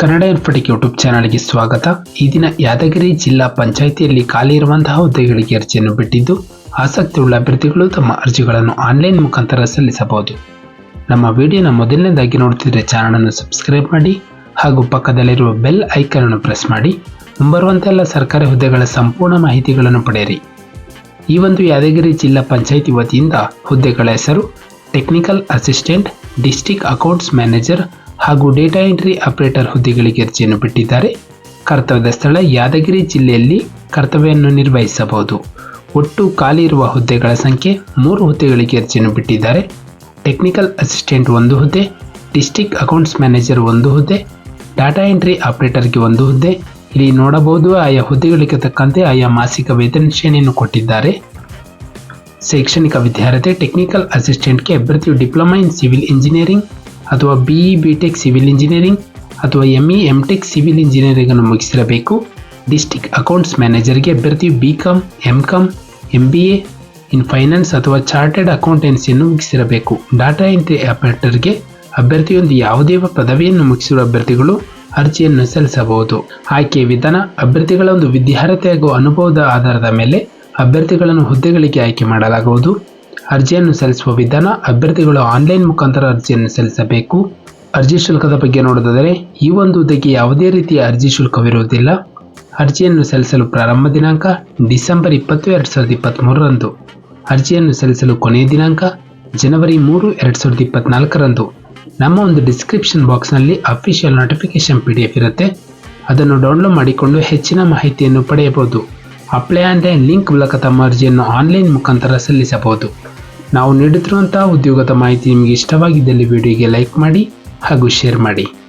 Kannada ಇನ್ಫೋಟಿಕ್ YouTube ಚಾನಲ್ಗೆ ಸ್ವಾಗತ. ಈ ದಿನ ಯಾದಗಿರಿ ಜಿಲ್ಲಾ ಪಂಚಾಯಿತಿಯಲ್ಲಿ ಖಾಲಿ ಇರುವಂತಹ ಹುದ್ದೆಗಳಿಗೆ ಅರ್ಜಿಯನ್ನು ಬಿಟ್ಟಿದ್ದು, ಆಸಕ್ತಿಯುಳ್ಳ ಅಭ್ಯರ್ಥಿಗಳು ತಮ್ಮ ಅರ್ಜಿಗಳನ್ನು ಆನ್ಲೈನ್ ಮುಖಾಂತರ ಸಲ್ಲಿಸಬಹುದು. ನಮ್ಮ ವಿಡಿಯೋನ ಮೊದಲನೇದಾಗಿ ನೋಡ್ತಿದ್ರೆ ಚಾನಲನ್ನು ಸಬ್ಸ್ಕ್ರೈಬ್ ಮಾಡಿ, ಹಾಗೂ ಪಕ್ಕದಲ್ಲಿರುವ ಬೆಲ್ ಐಕನ್ ಅನ್ನು ಪ್ರೆಸ್ ಮಾಡಿ, ಮುಂಬರುವಂತೆಲ್ಲ ಸರ್ಕಾರಿ ಹುದ್ದೆಗಳ ಸಂಪೂರ್ಣ ಮಾಹಿತಿಗಳನ್ನು ಪಡೆಯಿರಿ. ಈ ಒಂದು ಯಾದಗಿರಿ ಜಿಲ್ಲಾ ಪಂಚಾಯಿತಿ ವತಿಯಿಂದ ಹುದ್ದೆಗಳ ಹೆಸರು, technical assistant, district accounts manager ಹಾಗೂ ಡೇಟಾ ಎಂಟ್ರಿ ಆಪರೇಟರ್ ಹುದ್ದೆಗಳಿಗೆ ಅರ್ಜಿಯನ್ನು ಬಿಟ್ಟಿದ್ದಾರೆ. ಕರ್ತವ್ಯದ ಸ್ಥಳ ಯಾದಗಿರಿ ಜಿಲ್ಲೆಯಲ್ಲಿ ಕರ್ತವ್ಯವನ್ನು ನಿರ್ವಹಿಸಬಹುದು. ಒಟ್ಟು ಖಾಲಿ ಇರುವ ಹುದ್ದೆಗಳ ಸಂಖ್ಯೆ ಮೂರು ಹುದ್ದೆಗಳಿಗೆ ಅರ್ಜಿಯನ್ನು ಬಿಟ್ಟಿದ್ದಾರೆ. ಟೆಕ್ನಿಕಲ್ ಅಸಿಸ್ಟೆಂಟ್ ಒಂದು ಹುದ್ದೆ ಡಿಸ್ಟಿಕ್ ಅಕೌಂಟ್ಸ್ ಮ್ಯಾನೇಜರ್ ಒಂದು ಹುದ್ದೆ, ಡಾಟಾ ಎಂಟ್ರಿ ಆಪರೇಟರ್ಗೆ ಒಂದು ಹುದ್ದೆ. ಇಲ್ಲಿ ನೋಡಬಹುದು ಆಯಾ ಹುದ್ದೆಗಳಿಗೆ ತಕ್ಕಂತೆ ಆಯಾ ಮಾಸಿಕ ವೇತನ ಶ್ರೇಣಿಯನ್ನು ಕೊಟ್ಟಿದ್ದಾರೆ. ಶೈಕ್ಷಣಿಕ ವಿದ್ಯಾರ್ಥಿ, ಟೆಕ್ನಿಕಲ್ ಅಸಿಸ್ಟೆಂಟ್ಗೆ ಅಭ್ಯರ್ಥಿಯು ಡಿಪ್ಲೊಮಾ ಇನ್ ಸಿವಿಲ್ ಇಂಜಿನಿಯರಿಂಗ್ ಅಥವಾ B E B tech civil engineering ಅಥವಾ ಎಂಇ ಎಂ ಟೆಕ್ ಸಿವಿಲ್ ಇಂಜಿನಿಯರಿಂಗನ್ನು ಮುಗಿಸಿರಬೇಕು. ಡಿಸ್ಟಿಕ್ ಅಕೌಂಟ್ಸ್ ಮ್ಯಾನೇಜರ್ಗೆ ಅಭ್ಯರ್ಥಿಯು B com M com M B A in finance ಅಥವಾ ಚಾರ್ಟೆಡ್ ಅಕೌಂಟೆನ್ಸಿಯನ್ನು ಮುಗಿಸಿರಬೇಕು. ಡಾಟಾ ಎಂಟ್ರಿ ಆಪರೇಟರ್ಗೆ ಅಭ್ಯರ್ಥಿಯೊಂದು ಯಾವುದೇ ಪದವಿಯನ್ನು ಮುಗಿಸಿರುವ ಅಭ್ಯರ್ಥಿಗಳು ಅರ್ಜಿಯನ್ನು ಸಲ್ಲಿಸಬಹುದು. ಆಯ್ಕೆ ವಿಧಾನ, ಅಭ್ಯರ್ಥಿಗಳ ಒಂದು ವಿದ್ಯಾರ್ಹತೆ ಹಾಗೂ ಅನುಭವದ ಆಧಾರದ ಮೇಲೆ ಅಭ್ಯರ್ಥಿಗಳನ್ನು ಹುದ್ದೆಗಳಿಗೆ ಆಯ್ಕೆ ಮಾಡಲಾಗುವುದು. ಅರ್ಜಿಯನ್ನು ಸಲ್ಲಿಸುವ ವಿಧಾನ ಅಭ್ಯರ್ಥಿಗಳು ಆನ್ಲೈನ್ ಮುಖಾಂತರ ಅರ್ಜಿಯನ್ನು ಸಲ್ಲಿಸಬೇಕು. ಅರ್ಜಿ ಶುಲ್ಕದ ಬಗ್ಗೆ ನೋಡೋದಾದರೆ ಈ ಒಂದು ಹುದ್ದೆಗೆ ಯಾವುದೇ ರೀತಿಯ ಅರ್ಜಿ ಶುಲ್ಕವಿರುವುದಿಲ್ಲ. ಅರ್ಜಿಯನ್ನು ಸಲ್ಲಿಸಲು ಪ್ರಾರಂಭ ದಿನಾಂಕ ಡಿಸೆಂಬರ್ ಇಪ್ಪತ್ತು, ಎರಡು ಸಾವಿರದ ಇಪ್ಪತ್ತ್ಮೂರರಂದು ಅರ್ಜಿಯನ್ನು ಸಲ್ಲಿಸಲು ಕೊನೆಯ ದಿನಾಂಕ ಜನವರಿ ಮೂರು, ಎರಡು ಸಾವಿರದ ಇಪ್ಪತ್ತ್ನಾಲ್ಕರಂದು ನಮ್ಮ ಒಂದು ಡಿಸ್ಕ್ರಿಪ್ಷನ್ ಬಾಕ್ಸ್ನಲ್ಲಿ official notification P D F ಇರುತ್ತೆ. ಅದನ್ನು ಡೌನ್ಲೋಡ್ ಮಾಡಿಕೊಂಡು ಹೆಚ್ಚಿನ ಮಾಹಿತಿಯನ್ನು ಪಡೆಯಬಹುದು. ಅಪ್ಲೈ ಆನ್ಲೈನ್ ಲಿಂಕ್ ಮೂಲಕ ತಮ್ಮ ಅರ್ಜಿಯನ್ನು ಆನ್ಲೈನ್ ಮುಖಾಂತರ ಸಲ್ಲಿಸಬಹುದು. ನಾವು ನೀಡುತ್ತಿರುವಂತಹ ಉದ್ಯೋಗದ ಮಾಹಿತಿ ನಿಮಗೆ ಇಷ್ಟವಾಗಿದ್ದಲ್ಲಿ ವಿಡಿಯೋಗೆ ಲೈಕ್ ಮಾಡಿ ಹಾಗೂ ಶೇರ್ ಮಾಡಿ.